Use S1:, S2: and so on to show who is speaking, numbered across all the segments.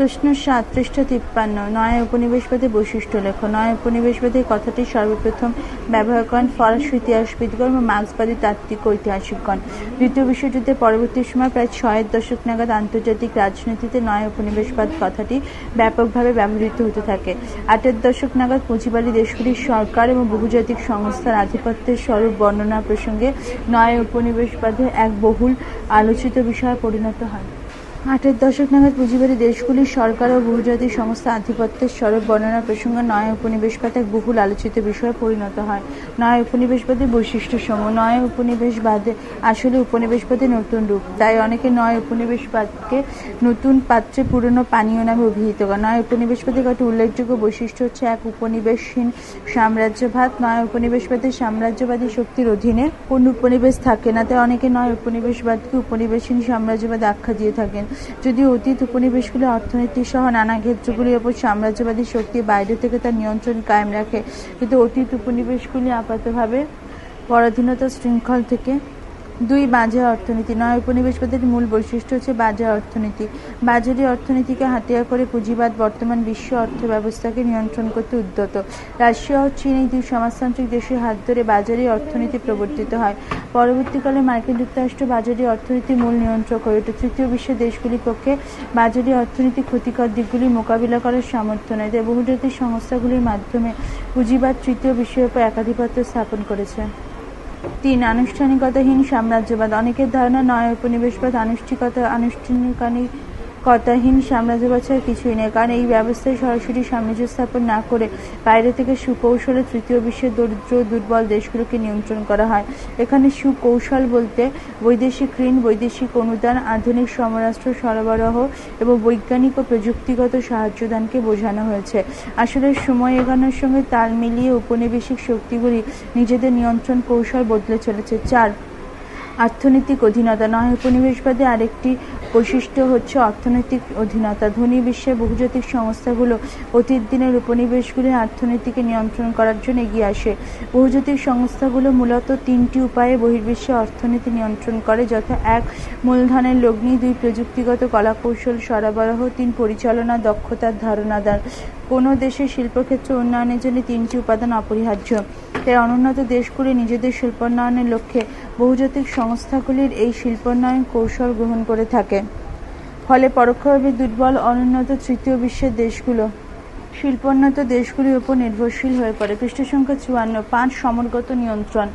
S1: প্রশ্ন সাত পৃষ্ঠ তিপ্পান্ন। নয় উপনিবেশবাদী বৈশিষ্ট্য লেখ। নয় উপনিবেশবাদী কথাটি সর্বপ্রথম ব্যবহার করেন ফরাসি ইতিহাসবিদগণ ও মার্ক্সবাদী তাত্ত্বিক ঐতিহাসিকগণ। দ্বিতীয় বিশ্বযুদ্ধের পরবর্তী সময় প্রায় ছয়ের দশক নাগাদ আন্তর্জাতিক রাজনীতিতে নয় উপনিবেশবাদ কথাটি ব্যাপকভাবে ব্যবহৃত হতে থাকে। আটের দশক নাগাদ পুঁজিবাদী দেশগুলির সরকার এবং বহুজাতিক সংস্থার আধিপত্যের স্বরূপ বর্ণনা প্রসঙ্গে নয় উপনিবেশবাদের এক বহুল আলোচিত বিষয়ে পরিণত হয়। আটের দশক নাগাদ পুঁজিবাদী দেশগুলির সরকার ও বহুজাতিক সংস্থা আধিপত্যের স্বরূপ বর্ণনা প্রসঙ্গে নয় উপনিবেশবাদ এক বহুল আলোচিত বিষয়ে পরিণত হয়। নয় উপনিবেশবাদের বৈশিষ্ট্য সমূহ। নয় উপনিবেশবাদে আসলে উপনিবেশবাদের নতুন রূপ। তাই অনেকে নয় উপনিবেশবাদকে নতুন পাত্রে পুরনো পানীয় নামে অভিহিত করে নয় উপনিবেশবাদের কয়েকটি উল্লেখযোগ্য বৈশিষ্ট্য হচ্ছে এক, উপনিবেশহীন সাম্রাজ্যবাদ। নয় উপনিবেশবাদের সাম্রাজ্যবাদী শক্তির অধীনে কোন উপনিবেশ থাকে না। তাই অনেকে নয় উপনিবেশবাদকে উপনিবেশহীন সাম্রাজ্যবাদ আখ্যা দিয়ে থাকেন। যদিও অতীত উপনিবেশগুলি অর্থনীতি সহ নানা ক্ষেত্রগুলির ওপর সাম্রাজ্যবাদী শক্তি বাইরে থেকে তার নিয়ন্ত্রণ কায়েম রাখে। কিন্তু অতীত উপনিবেশগুলি আপাতভাবে পরাধীনতা শৃঙ্খল থেকে দুই বাজার অর্থনীতি। নয় উপনিবেশবাদের মূল বৈশিষ্ট্য হচ্ছে বাজার অর্থনীতি। বাজারি অর্থনীতিকে হাতিয়ার করে পুঁজিবাদ বর্তমান বিশ্ব অর্থ ব্যবস্থাকে নিয়ন্ত্রণ করতে উদ্যত। রাশিয়া ও চীন এই দুই সমাজতান্ত্রিক দেশের হাত ধরে বাজারি অর্থনীতি প্রবর্তিত হয়। পরবর্তীকালে মার্কিন যুক্তরাষ্ট্র বাজারি অর্থনীতির মূল নিয়ন্ত্রক হয়ে ওঠে। তৃতীয় বিশ্বের দেশগুলির পক্ষে বাজারি অর্থনীতি ক্ষতিকর দিকগুলি মোকাবিলা করার সামর্থ্য নেই। তাই বহুজাতিক সংস্থাগুলির মাধ্যমে পুঁজিবাদ তৃতীয় বিশ্বের উপর একাধিপত্য স্থাপন করেছে। তিন আনুষ্ঠানিকতাহীন সাম্রাজ্যবাদ অনেকের ধারণা নয় উপনিবেশবাদ আনুষ্ঠানিকতা আনুষ্ঠানিকতাহীন সাম্রাজ্যবাদ ছাড়া কিছুই নেই। কারণ এই ব্যবস্থায় সরাসরি সাম্রাজ্য স্থাপন না করে বাইরে থেকে সুকৌশলে তৃতীয় বিশ্বের দরিদ্র, দুর্বল দেশগুলোকে নিয়ন্ত্রণ করা হয়। এখানে সুকৌশল বলতে বৈদেশিক ঋণ, বৈদেশিক অনুদান, আধুনিক সমরাষ্ট্র সরবরাহ এবং বৈজ্ঞানিক ও প্রযুক্তিগত সাহায্যদানকে বোঝানো হয়েছে। আসলে সময় এগানোর সঙ্গে তাল মিলিয়ে উপনিবেশিক শক্তিগুলি নিজেদের নিয়ন্ত্রণ কৌশল বদলে চলেছে। চার অর্থনৈতিক অধীনতা নয়। উপনিবেশবাদে আরেকটি বৈশিষ্ট্য হচ্ছে অর্থনৈতিক অধীনতা। ধনী বিশ্বের বহুজাতিক সংস্থাগুলো অতীত দিনের উপনিবেশগুলির অর্থনীতিকে নিয়ন্ত্রণ করার জন্য এগিয়ে আসে। বহুজাতিক সংস্থাগুলো মূলত তিনটি উপায়ে বহির্বিশ্বে অর্থনীতি নিয়ন্ত্রণ করে, যথা এক, মূলধনের লগ্নি, দুই, প্রযুক্তিগত কলাকৌশল সরবরাহ, তিন, পরিচালনা, দক্ষতার ধারণাদার। কোনো দেশের শিল্পক্ষেত্র উন্নয়নের জন্য তিনটি উপাদান অপরিহার্য। তাই অনুন্নত দেশগুলি নিজেদের শিল্পোন্নয়নের লক্ষ্যে বহুজাতিক সংস্থাগুলির এই শিল্পোন্নয়ন কৌশল গ্রহণ করে থাকে। ফলে পরোক্ষভাবে দুর্বল, অনুন্নত তৃতীয় বিশ্বের দেশগুলো শিল্পোন্নত দেশগুলির উপর নির্ভরশীল হয়ে পড়ে। পৃষ্ঠ সংখ্যা চুয়ান্ন, পাঁচ সমরগত নিয়ন্ত্রণ।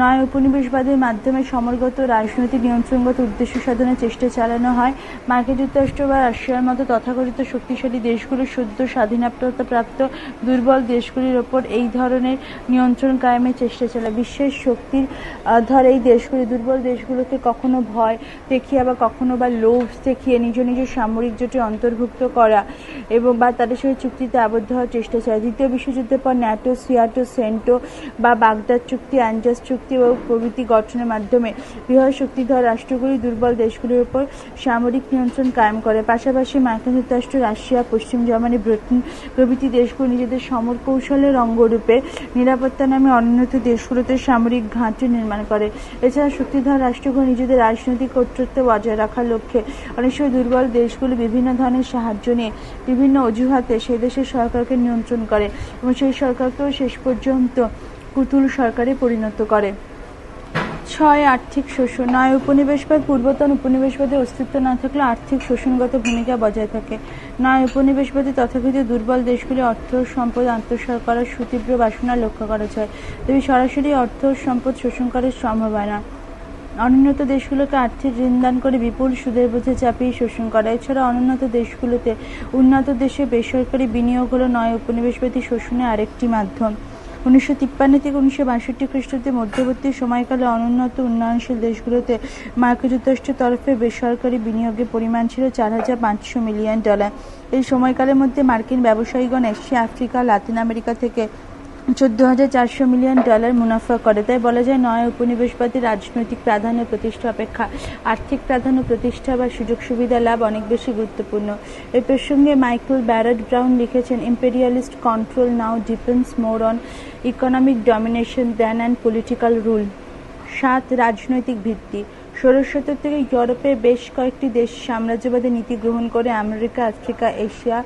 S1: নয়, উপনিবেশবাদের মাধ্যমে সমরগত রাজনৈতিক নিয়ন্ত্রণগত উদ্দেশ্য সাধনের চেষ্টা চালানো হয়। মার্কিন যুক্তরাষ্ট্র বা রাশিয়ার মতো তথাকথিত শক্তিশালী দেশগুলোর সদ্য স্বাধীনতাপ্রাপ্ত, দুর্বল দেশগুলির ওপর এই ধরনের নিয়ন্ত্রণ কায়েমের চেষ্টা চালায়। বিশ্বের শক্তির ধর এই দেশগুলি, দুর্বল দেশগুলোকে কখনো ভয় দেখিয়ে বা কখনো বা লোভ দেখিয়ে নিজ নিজ সামরিক জোটে অন্তর্ভুক্ত করা এবং বা তাদের সঙ্গে চুক্তিতে আবদ্ধ হওয়ার চেষ্টা চালায় দ্বিতীয় বিশ্বযুদ্ধের পর ন্যাটো, সিয়াটো, সেন্টো বা বাগদাদ চুক্তি অ্যাঞ্জাস চুক্তি ও প্রভৃতি গঠনের মাধ্যমে বৃহৎ শক্তিধর রাষ্ট্রগুলি দুর্বল দেশগুলির উপর সামরিক নিয়ন্ত্রণ কায়েম করে। পাশাপাশি মার্কিন যুক্তরাষ্ট্র, রাশিয়া, পশ্চিম জার্মানি, ব্রিটেন প্রভৃতি দেশগুলো নিজেদের সমর কৌশলের অঙ্গরূপে নিরাপত্তা নামে অনুন্নত দেশগুলোতে সামরিক ঘাঁটি নির্মাণ করে। এছাড়া শক্তিধর রাষ্ট্রগুলো নিজেদের রাজনৈতিক কর্তৃত্ব বজায় রাখার লক্ষ্যে অনেক সময় দুর্বল দেশগুলি বিভিন্ন ধরনের সাহায্য নিয়ে বিভিন্ন অজুহাতে সেই দেশের সরকারকে নিয়ন্ত্রণ করে এবং সেই সরকারকেও শেষ পর্যন্ত পুতুল সরকারে পরিণত করে। ছয় আর্থিক শোষণ নয় উপনিবেশবাদ পূর্বতন উপনিবেশবাদের অস্তিত্ব না থাকলে আর্থিক শোষণগত ভূমিকা বজায় থাকে। নয় উপনিবেশবাদী তথাকথিত দুর্বল দেশগুলি অর্থ সম্পদ আত্মসার করার সুতীব্র বাসনা লক্ষ্য করা যায়। তবে সরাসরি অর্থ সম্পদ শোষণ করার সম্ভব হয় না। অনুন্নত দেশগুলোকে আর্থিক ঋণদান করে বিপুল সুদের বোঝে চাপিয়ে শোষণ করা। এছাড়া অনুন্নত দেশগুলোতে উন্নত দেশে বেসরকারি বিনিয়োগ হলো নয় উপনিবেশবাদী শোষণের আরেকটি মাধ্যম। উনিশশো তিপ্পান্ন থেকে উনিশশো বাষট্টি খ্রিস্টাব্দের মধ্যবর্তী সময়কালে অনুন্নত উন্নয়নশীল দেশগুলোতে মার্কিন যুক্তরাষ্ট্রের তরফে বেসরকারি বিনিয়োগের পরিমাণ ছিল চার হাজার পাঁচশো মিলিয়ন ডলার। এই সময়কালের মধ্যে মার্কিন ব্যবসায়ীগণ এশিয়া, আফ্রিকা, লাতিন আমেরিকা থেকে চোদ্দ হাজার চারশো মিলিয়ন ডলার মুনাফা করে। তাই বলা যায় নয় উপনিবেশবাদী রাজনৈতিক প্রাধান্য প্রতিষ্ঠা অপেক্ষা। আর্থিক প্রাধান্য প্রতিষ্ঠা বা সুযোগ সুবিধা লাভ অনেক বেশি গুরুত্বপূর্ণ। এই প্রসঙ্গে মাইকেল ব্যারড ব্রাউন লিখেছেন, imperialist control now depends more on economic domination than and political rule. সাত, রাজনৈতিক ভিত্তি। ষোড়শ শতক থেকে ইউরোপে বেশ কয়েকটি দেশ সাম্রাজ্যবাদী নীতি গ্রহণ করে আমেরিকা, আফ্রিকা, এশিয়া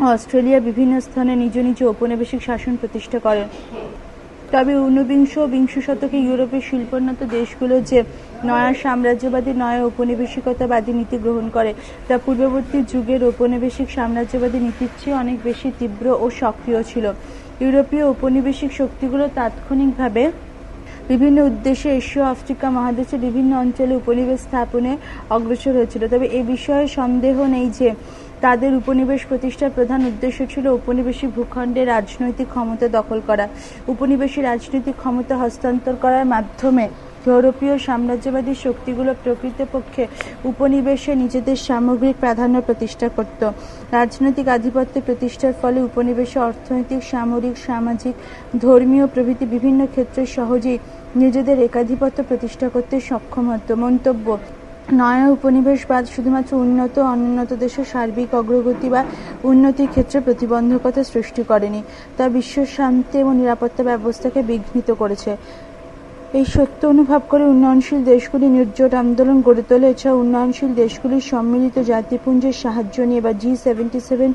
S1: অস্ট্রেলিয়া বিভিন্ন স্থানে নিজ নিজ ঔপনিবেশিক শাসন প্রতিষ্ঠা করেন তবে ঊনবিংশ বিংশ শতকে ইউরোপের শিল্পোন্নত দেশগুলো যে নয়া সাম্রাজ্যবাদী, নয়া ঔপনিবেশিকতাবাদী নীতি গ্রহণ করে, তা পূর্ববর্তী যুগের ঔপনিবেশিক সাম্রাজ্যবাদী নীতির চেয়ে অনেক বেশি তীব্র ও সক্রিয় ছিল। ইউরোপীয় ঔপনিবেশিক শক্তিগুলো তাৎক্ষণিকভাবে বিভিন্ন উদ্দেশ্যে এশীয়, আফ্রিকা মহাদেশের বিভিন্ন অঞ্চলে উপনিবেশ স্থাপনে অগ্রসর হয়েছিল। তবে এ বিষয়ে সন্দেহ নেই যে তাদের উপনিবেশ প্রতিষ্ঠার প্রধান উদ্দেশ্য ছিল উপনিবেশিক ভূখণ্ডে রাজনৈতিক ক্ষমতা দখল করা, উপনিবেশী রাজনৈতিক ক্ষমতা হস্তান্তর করার মাধ্যমে ইউরোপীয় সাম্রাজ্যবাদী শক্তিগুলো প্রকৃতপক্ষে উপনিবেশে নিজেদের সামগ্রিক প্রাধান্য প্রতিষ্ঠা করত। রাজনৈতিক আধিপত্য প্রতিষ্ঠার ফলে উপনিবেশে অর্থনৈতিক, সামরিক, সামাজিক, ধর্মীয় প্রভৃতি বিভিন্ন ক্ষেত্রে সহজেই নিজেদের একাধিপত্য প্রতিষ্ঠা করতে সক্ষম হতো। মন্তব্য নয়া উপনিবেশবাদ শুধুমাত্র উন্নত অনুন্নত দেশের সার্বিক অগ্রগতি বা উন্নতির ক্ষেত্রে প্রতিবন্ধকতা সৃষ্টি করেনি, তা বিশ্ব শান্তি এবং নিরাপত্তা ব্যবস্থাকে বিঘ্নিত করেছে। এই সত্য অনুভব করে উন্নয়নশীল দেশগুলি নির্জোট আন্দোলন গড়ে তোলে। এছাড়া উন্নয়নশীল দেশগুলির সম্মিলিত জাতিপুঞ্জের সাহায্য নিয়ে বা G seventy seven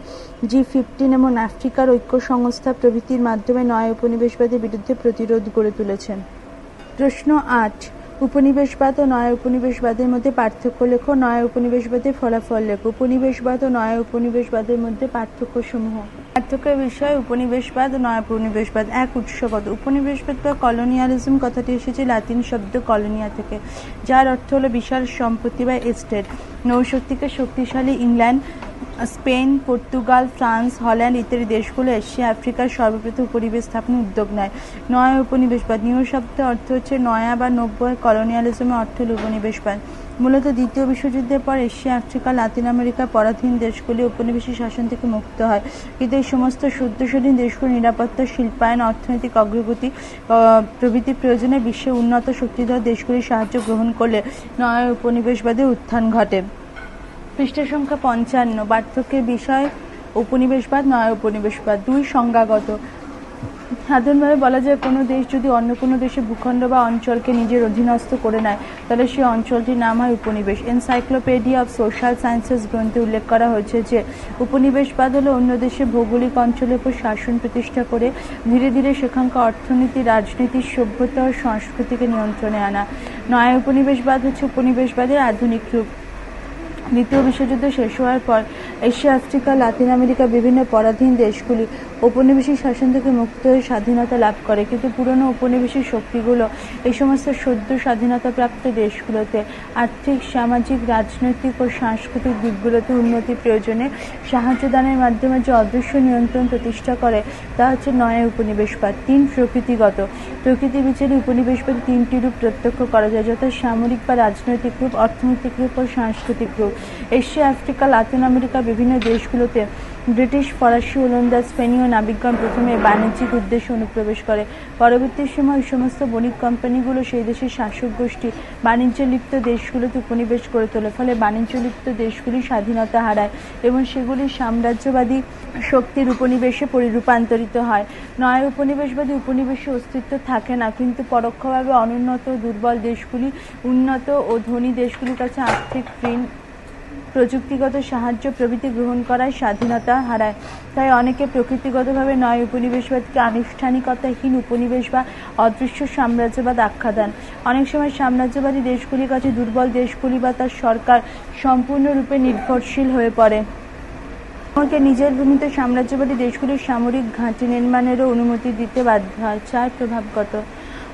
S1: G fifteen এবং আফ্রিকার ঐক্য সংস্থা প্রভৃতির মাধ্যমে নয় উপনিবেশবাদের বিরুদ্ধে প্রতিরোধ গড়ে তুলেছেন। প্রশ্ন আট উপনিবেশবাদ ও নয়া উপনিবেশবাদের মধ্যে পার্থক্য লেখো। নয়া উপনিবেশবাদের ফলাফল লেখো। উপনিবেশবাদ ও নয়া উপনিবেশবাদের মধ্যে পার্থক্য সমূহ পার্থক্যের বিষয়, উপনিবেশবাদ ও নয়া উপনিবেশবাদ। এক উৎসগত উপনিবেশবাদ বা কলোনিয়ালিজম কথাটি এসেছে লাতিন শব্দ কলোনিয়া থেকে, যার অর্থ হলো বিশাল সম্পত্তি বা এস্টেট নৌশক্তিকে শক্তিশালী England Spain, Portugal, France, Holland ইত্যাদি দেশগুলো এশিয়া, আফ্রিকার সর্বপ্রথম পরিবেশ স্থাপনের উদ্যোগ নেয়। নয়া উপনিবেশবাদ নিউ শব্দের অর্থ হচ্ছে নয়া বা নব্বই কলোনিয়ালিজমের অর্থ উপনিবেশবাদ মূলত দ্বিতীয় বিশ্বযুদ্ধের পর এশিয়া, আফ্রিকা, লাতিন আমেরিকার পরাধীন দেশগুলি উপনিবেশিক শাসন থেকে মুক্ত হয়। কিন্তু এই সমস্ত সদ্যস্বাধীন দেশগুলো নিরাপত্তা, শিল্পায়ন, অর্থনৈতিক অগ্রগতি প্রভৃতি প্রয়োজনে বিশ্বের উন্নত শক্তিধর দেশগুলির সাহায্য গ্রহণ করলে নয়া উপনিবেশবাদের উত্থান ঘটে। পৃষ্ঠ সংখ্যা পঞ্চান্ন পার্থক্যের বিষয় উপনিবেশবাদ নয় উপনিবেশবাদ দুই সংজ্ঞাগত। সাধারণভাবে বলা যায় কোনো দেশ যদি অন্য কোনো দেশের ভূখণ্ড বা অঞ্চলকে নিজের অধীনস্থ করে নেয়, তাহলে সেই অঞ্চলটির নাম হয় উপনিবেশ। এনসাইক্লোপিডিয়া অফ সোশ্যাল সায়েন্সেস গ্রন্থে উল্লেখ করা হয়েছে যে উপনিবেশবাদ হলো অন্য দেশের ভৌগোলিক অঞ্চলের উপর শাসন প্রতিষ্ঠা করে ধীরে ধীরে সেখানকার অর্থনীতি, রাজনীতি, সভ্যতা ও সংস্কৃতিকে নিয়ন্ত্রণে আনা। নয় উপনিবেশবাদ হচ্ছে উপনিবেশবাদের আধুনিক রূপ। দ্বিতীয় বিশ্বযুদ্ধ শেষ হওয়ার পর এশিয়া, আফ্রিকা, লাতিন আমেরিকা বিভিন্ন পরাধীন দেশগুলি ঔপনিবেশিক শাসন থেকে মুক্ত হয়ে স্বাধীনতা লাভ করে। কিন্তু পুরনো ঔপনিবেশিক শক্তিগুলো এই সমস্ত সদ্য স্বাধীনতাপ্রাপ্ত দেশগুলোতে আর্থিক, সামাজিক, রাজনৈতিক ও সাংস্কৃতিক দিকগুলোতে উন্নতি প্রয়োজনে সাহায্য দানের মাধ্যমে যে অদৃশ্য নিয়ন্ত্রণ প্রতিষ্ঠা করে, তা হচ্ছে নয় উপনিবেশবাদ তিন প্রকৃতিগত প্রকৃতি বিচারে উপনিবেশবাদী তিনটি রূপ প্রত্যক্ষ করা যায়, যথা সামরিক বা রাজনৈতিক রূপ, অর্থনৈতিক রূপ ও সাংস্কৃতিক রূপ। এশিয়া, আফ্রিকা, লাতিন আমেরিকা, বিভিন্ন দেশগুলোতে ব্রিটিশ ফরাসি ওলন্দাজ স্পেনীয় নাবিকগণ প্রথমে বাণিজ্যিক উদ্দেশ্যে অনুপ্রবেশ করে। পরবর্তী সময় সমস্ত বণিক কোম্পানিগুলো সেই দেশের শাসক গোষ্ঠী বাণিজ্য লিপ্ত দেশগুলোতে উপনিবেশ করে তোলে, ফলে বাণিজ্য লিপ্ত দেশগুলি স্বাধীনতা হারায় এবং সেগুলি সাম্রাজ্যবাদী শক্তির উপনিবেশে পরিরূপান্তরিত হয়। নয়, উপনিবেশবাদী উপনিবেশে অস্তিত্ব থাকে না, কিন্তু পরোক্ষভাবে অনুন্নত দুর্বল দেশগুলি, উন্নত ও ধনী দেশগুলির কাছে আর্থিক ঋণ প্রযুক্তিগত সাহায্য প্রভৃতি গ্রহণ করায় স্বাধীনতা হারায়। তাই অনেকে প্রকৃতিগতভাবে নয় উপনিবেশবাদকে আনুষ্ঠানিকতাহীন উপনিবেশ বা অদৃশ্য সাম্রাজ্যবাদ আখ্যা দেন। অনেক সময় সাম্রাজ্যবাদী দেশগুলির কাছে দুর্বল দেশগুলি বা তার সরকার সম্পূর্ণরূপে নির্ভরশীল হয়ে পড়ে। আমাকে নিজের ভূমিতে সাম্রাজ্যবাদী দেশগুলির সামরিক ঘাঁটি নির্মাণেরও অনুমতি দিতে বাধ্য হয় চার প্রভাবগত।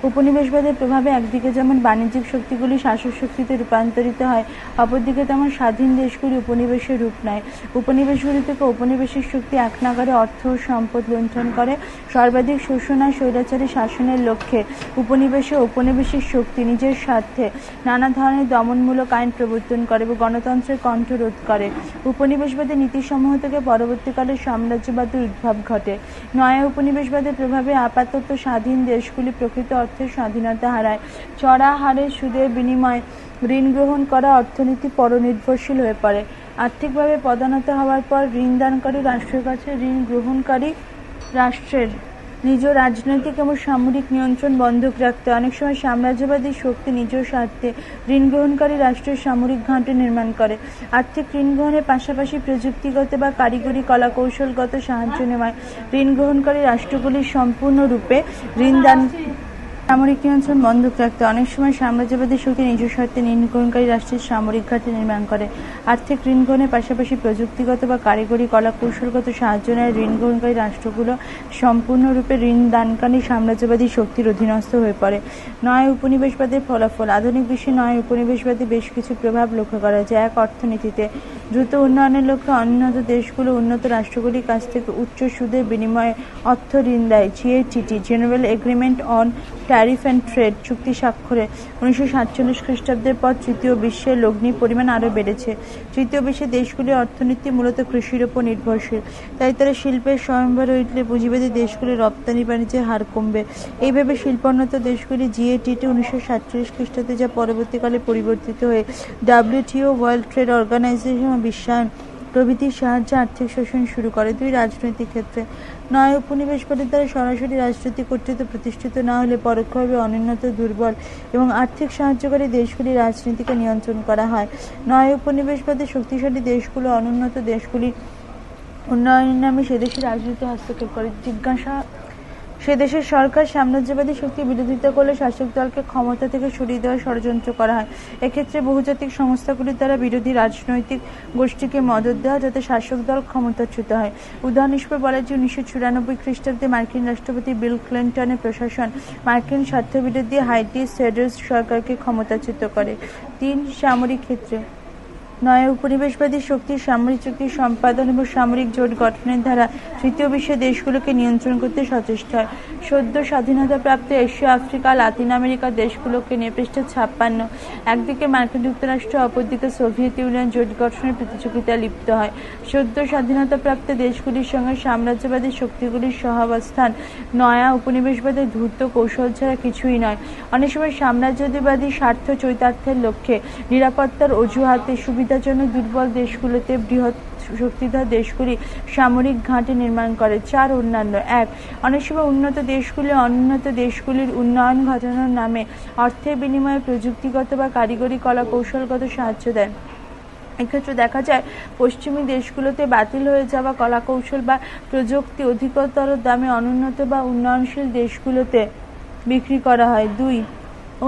S1: উপনিবেশবাদের প্রভাবে একদিকে যেমন বাণিজ্যিক শক্তিগুলি শাসক শক্তিতে রূপান্তরিত হয়, অপরদিকে তেমন স্বাধীন দেশগুলি উপনিবেশের রূপ নেয়। উপনিবেশগুলি থেকে ঔপনিবেশিক শক্তি এক নাগারে অর্থ ও সম্পদ লুণ্ঠন করে। সর্বাধিক শোষণ আর স্বৈরাচারী শাসনের লক্ষ্যে উপনিবেশে ঔপনিবেশিক শক্তি নিজের স্বার্থে নানা ধরনের দমনমূলক আইন প্রবর্তন করে এবং গণতন্ত্রের কণ্ঠ রোধ করে। উপনিবেশবাদের নীতিসমূহ থেকে পরবর্তীকালে সাম্রাজ্যবাদের উদ্ভব ঘটে। নয়া উপনিবেশবাদের প্রভাবে আপাতত স্বাধীন দেশগুলি প্রকৃত অর্থে স্বাধীনতা হারায়। চড়া হারে সুদের বিনিময়ে ঋণ গ্রহণ করা অর্থনীতি পরনির্ভরশীল হয়ে পড়ে। আর্থিকভাবে পদানত হওয়ার পর ঋণ দানকারী রাষ্ট্রের কাছে ঋণ গ্রহণকারী রাষ্ট্রের নিজ রাজনৈতিক এবং সামরিক নিয়ন্ত্রণ বন্ধক রাখতে অনেক সময় সাম্রাজ্যবাদী শক্তি নিজ স্বার্থে ঋণ গ্রহণকারী রাষ্ট্রের সামরিক ঘাঁটি নির্মাণ করে। আর্থিক ঋণ গ্রহণের পাশাপাশি প্রযুক্তিগত বা কারিগরি কলাকৌশলগত সাহায্য নেওয়ায় ঋণ গ্রহণকারী রাষ্ট্রগুলি সম্পূর্ণরূপে ঋণ দান সামরিক নিয়ন্ত্রণ বন্ধক রাখতে অনেক সময় সাম্রাজ্যবাদী শক্তি নিজ স্বার্থে ঋণ গ্রহণকারী রাষ্ট্রের সামরিক ঘাঁটি নির্মাণ করে। আর্থিক ঋণ গ্রহণের পাশাপাশি প্রযুক্তিগত বা কারিগরি কলা কৌশলগত সাহায্য নেয়। ঋণ গ্রহণকারী রাষ্ট্রগুলো সম্পূর্ণরূপে ঋণ দানকারী সাম্রাজ্যবাদী শক্তির অধীনস্থ হয়ে পড়ে। নয় উপনিবেশবাদের ফলাফল। আধুনিক বিশ্বে নয় উপনিবেশবাদী বেশ কিছু প্রভাব লক্ষ্য করা যায়। এক অর্থনীতিতে, দ্রুত উন্নয়নের লক্ষ্যে উন্নত দেশগুলো উন্নত রাষ্ট্রগুলির কাছ থেকে উচ্চ সুদের বিনিময়ে অর্থ ঋণ দেয়। G A T T general agreement on tariff and trade চুক্তি স্বাক্ষরে উনিশশো সাতচল্লিশ খ্রিস্টাব্দের পর তৃতীয় বিশ্বের লগ্নির পরিমাণ আরও বেড়েছে। তৃতীয় বিশ্বের দেশগুলির অর্থনীতি মূলত কৃষির ওপর নির্ভরশীল। তাই তারা শিল্পের স্বয়ংবর উঠলে পুঁজিবাদী দেশগুলির রপ্তানি বাণিজ্যের হার কমবে। এইভাবে শিল্পোন্নত দেশগুলি জিএটিটি উনিশশো সাতচল্লিশ খ্রিস্টাব্দে যা পরবর্তীকালে পরিবর্তিত হয়ে ডাব্লিউটিও ওয়ার্ল্ড ট্রেড অর্গানাইজেশন ও বিশ্বায়ন প্রভৃতির সাহায্যে আর্থিক শোষণ শুরু করে। দুই রাজনৈতিক ক্ষেত্রে নয় উপনিবেশবাদের দ্বারা সরাসরি রাজনৈতিক কর্তৃত্ব প্রতিষ্ঠিত না হলে পরোক্ষভাবে অনুন্নত, দুর্বল এবং আর্থিক সাহায্যকারী দেশগুলি রাজনীতিকে নিয়ন্ত্রণ করা হয়। নয় উপনিবেশবাদী শক্তিশালী দেশগুলো অনুন্নত দেশগুলি উন্নয়নের নামে সে দেশের রাজনীতি হস্তক্ষেপ করে। জিজ্ঞাসা সে দেশের সরকার সাম্রাজ্যবাদী শক্তির বিরোধিতা করলে শাসক দলকে ক্ষমতা থেকে সরিয়ে দেওয়ার ষড়যন্ত্র করা হয়। এক্ষেত্রে বহুজাতিক সংস্থাগুলির দ্বারা বিরোধী রাজনৈতিক গোষ্ঠীকে মদত দেওয়া যাতে শাসক দল ক্ষমতাচ্যুত হয়। উদাহরণ হিসেবে বলা যায়, উনিশশো চুরানব্বই খ্রিস্টাব্দে মার্কিন রাষ্ট্রপতি বিল ক্লিন্টনের প্রশাসন মার্কিন স্বার্থবিরোধী হাইটি সেডার্স সরকারকে ক্ষমতাচ্যুত করে। তিন সামরিক ক্ষেত্রে নয়, উপনিবেশবাদী শক্তির সামরিক চুক্তি সম্পাদন এবং সামরিক জোট গঠনের দ্বারা তৃতীয় বিশ্বের দেশগুলোকে নিয়ন্ত্রণ করতে সচেষ্ট হয়। সদ্য স্বাধীনতাপ্রাপ্ত এশিয়া, আফ্রিকা, লাতিন আমেরিকার দেশগুলোকে নিয়ে পৃষ্ঠ ছাপ্পান্ন। একদিকে মার্কিন যুক্তরাষ্ট্র, অপরদিকে সোভিয়েত ইউনিয়ন জোট গঠনের প্রতিযোগিতায় লিপ্ত হয়। সদ্য স্বাধীনতাপ্রাপ্ত দেশগুলির সঙ্গে সাম্রাজ্যবাদী শক্তিগুলির সহাবস্থান নয়া, উপনিবেশবাদের ধূর্ত কৌশল ছাড়া কিছুই নয়। অনেক সময় সাম্রাজ্যবাদী স্বার্থ চৈতার্থের লক্ষ্যে নিরাপত্তার অজুহাতে সুবিধাজনক দুর্বল দেশগুলোতে বৃহৎ শক্তিধর দেশগুলি সামরিক ঘাঁটি নির্মাণ করে, চার অন্যান্য। এক, অনেক সময় উন্নত দেশগুলি অনুন্নত দেশগুলির উন্নয়ন ঘটানোর নামে অর্থের বিনিময়ে প্রযুক্তিগত বা কারিগরি কলা কৌশলগত সাহায্য দেয়। এক্ষেত্রে দেখা যায়, পশ্চিমী দেশগুলোতে বাতিল হয়ে যাওয়া কলাকৌশল বা প্রযুক্তি অধিকতর দামে অনুন্নত বা উন্নয়নশীল দেশগুলোতে বিক্রি করা হয়। দুই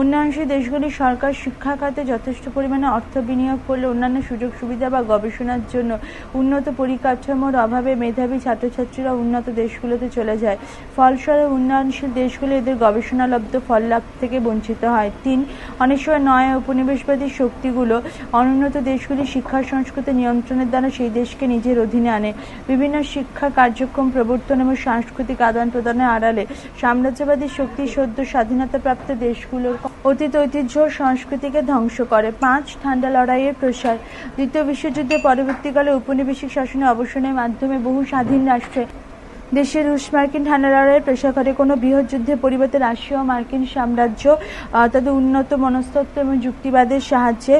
S1: উন্নয়নশীল দেশগুলির সরকার শিক্ষা খাতে যথেষ্ট পরিমাণে অর্থ বিনিয়োগ করলে অন্যান্য সুযোগ সুবিধা বা গবেষণার জন্য উন্নত পরিকাঠামোর অভাবে মেধাবী ছাত্রছাত্রীরা উন্নত দেশগুলোতে চলে যায়। ফলস্বরূপ উন্নয়নশীল দেশগুলি এদের গবেষণালব্ধ ফল লাভ থেকে বঞ্চিত হয়। তিন, অনেক সময় নয় উপনিবেশবাদী শক্তিগুলো অনুন্নত দেশগুলি শিক্ষা সংস্কৃতি নিয়ন্ত্রণের দ্বারা সেই দেশকে নিজের অধীনে আনে। বিভিন্ন শিক্ষা কার্যক্রম প্রবর্তন এবং সাংস্কৃতিক আদান প্রদানের আড়ালে সাম্রাজ্যবাদী শক্তি সদ্য স্বাধীনতাপ্রাপ্ত দেশগুলোর অতীত ঐতিহ্য সংস্কৃতিকে ধ্বংস করে। পাঁচ, ঠান্ডা লড়াইয়ের প্রসার। দ্বিতীয় বিশ্বযুদ্ধের পরবর্তীকালে উপনিবেশিক শাসনে অবসানের মাধ্যমে বহু স্বাধীন রাষ্ট্রে দেশের রুশ মার্কিন পেশা করে কোনো বৃহৎ যুদ্ধের পরিবর্তে রাশিয়া মার্কিন সাম্রাজ্য তাদের উন্নত মনস্তত্ত্ব এবং যুক্তিবাদের সাহায্যে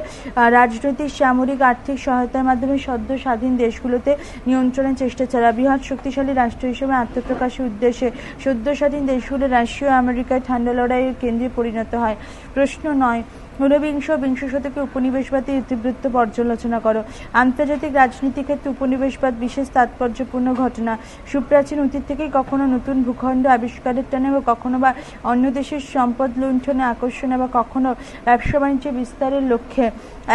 S1: রাজনৈতিক, সামরিক, আর্থিক সহায়তার মাধ্যমে সদ্য স্বাধীন দেশগুলোতে নিয়ন্ত্রণের চেষ্টা চালায়। বৃহৎ শক্তিশালী রাষ্ট্র হিসেবে আত্মপ্রকাশের উদ্দেশ্যে সদ্য স্বাধীন দেশগুলো রাশিয়া আমেরিকায় ঠান্ডা লড়াইয়ের কেন্দ্রে পরিণত হয়। প্রশ্ন নয় ঊনবিংশ বিংশ শতকে উপনিবেশবাদের ইতিবৃত্ত পর্যালোচনা করো। আন্তর্জাতিক রাজনীতি ক্ষেত্রে উপনিবেশবাদ বিশেষ তাৎপর্যপূর্ণ ঘটনা। সুপ্রাচীন অতীত থেকেই কখনো নতুন ভূখণ্ড আবিষ্কারের টানে বা কখনো বা অন্য দেশের সম্পদ লুণ্ঠনে আকর্ষণে বা কখনো ব্যবসা বাণিজ্য বিস্তারের লক্ষ্যে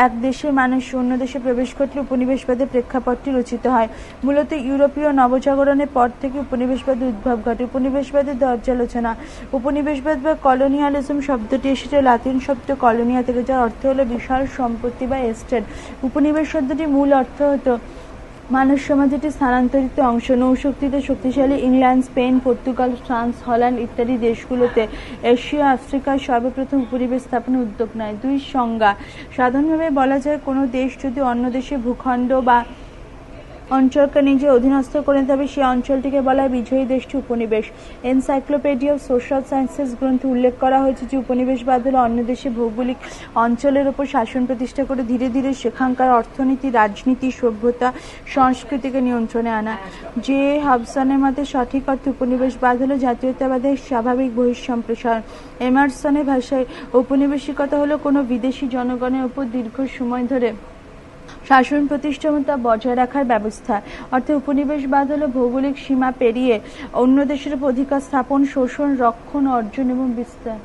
S1: এক দেশের মানুষ অন্য দেশে প্রবেশ করলে উপনিবেশবাদের প্রেক্ষাপটটি রচিত হয়। মূলত ইউরোপীয় নবজাগরণের পর থেকে উপনিবেশবাদের উদ্ভব ঘটে। উপনিবেশবাদের পর্যালোচনা উপনিবেশবাদ বা কলোনিয়ালিজম শব্দটি এসেছে, লাতিন শব্দ কলোনিয়া থেকে যার অর্থ হলো বিশাল সম্পত্তি বা এস্টেট উপনিবেশ শব্দটি মূল অর্থ হতো মানব সমাজ একটি স্থানান্তরিত অংশ, নৌশক্তিতে শক্তিশালী England, Spain, Portugal, France, Holland ইত্যাদি দেশগুলোতে এশিয়া আফ্রিকায় সর্বপ্রথম উপনিবেশ স্থাপনের উদ্যোগ নেয়। দুই সংজ্ঞা। সাধারণভাবে বলা যায় কোনো দেশ যদি অন্য দেশে ভূখণ্ড বা অঞ্চলকে নিজে অধীনস্থ করে নিতে হবে সেই অঞ্চলটিকে বলা হয় বিজয়ী দেশটি উপনিবেশ। এনসাইক্লোপিডিয়া অফ সোশ্যাল সায়েন্সেস গ্রন্থে উল্লেখ করা হয়েছে যে উপনিবেশবাদ হলো অন্য দেশে ভৌগোলিক অঞ্চলের ওপর শাসন প্রতিষ্ঠা করে ধীরে ধীরে সেখানকার অর্থনীতি, রাজনীতি, সভ্যতা, সংস্কৃতিকে নিয়ন্ত্রণে আনা। যে হাবসানের মতে, সঠিক অর্থে উপনিবেশবাদ হলো জাতীয়তাবাদের স্বাভাবিক বহিঃসম্প্রসারণ। এমারসনের ভাষায়, ঔপনিবেশিকতা হলো কোনো বিদেশি জনগণের উপর দীর্ঘ সময় ধরে শাসন প্রতিষ্ঠানতা বজায় রাখার ব্যবস্থা। অর্থাৎ উপনিবেশবাদ হলো ভৌগোলিক সীমা পেরিয়ে অন্য দেশের অধিকার স্থাপন, শোষণ, রক্ষণ, অর্জন এবং বিস্তার।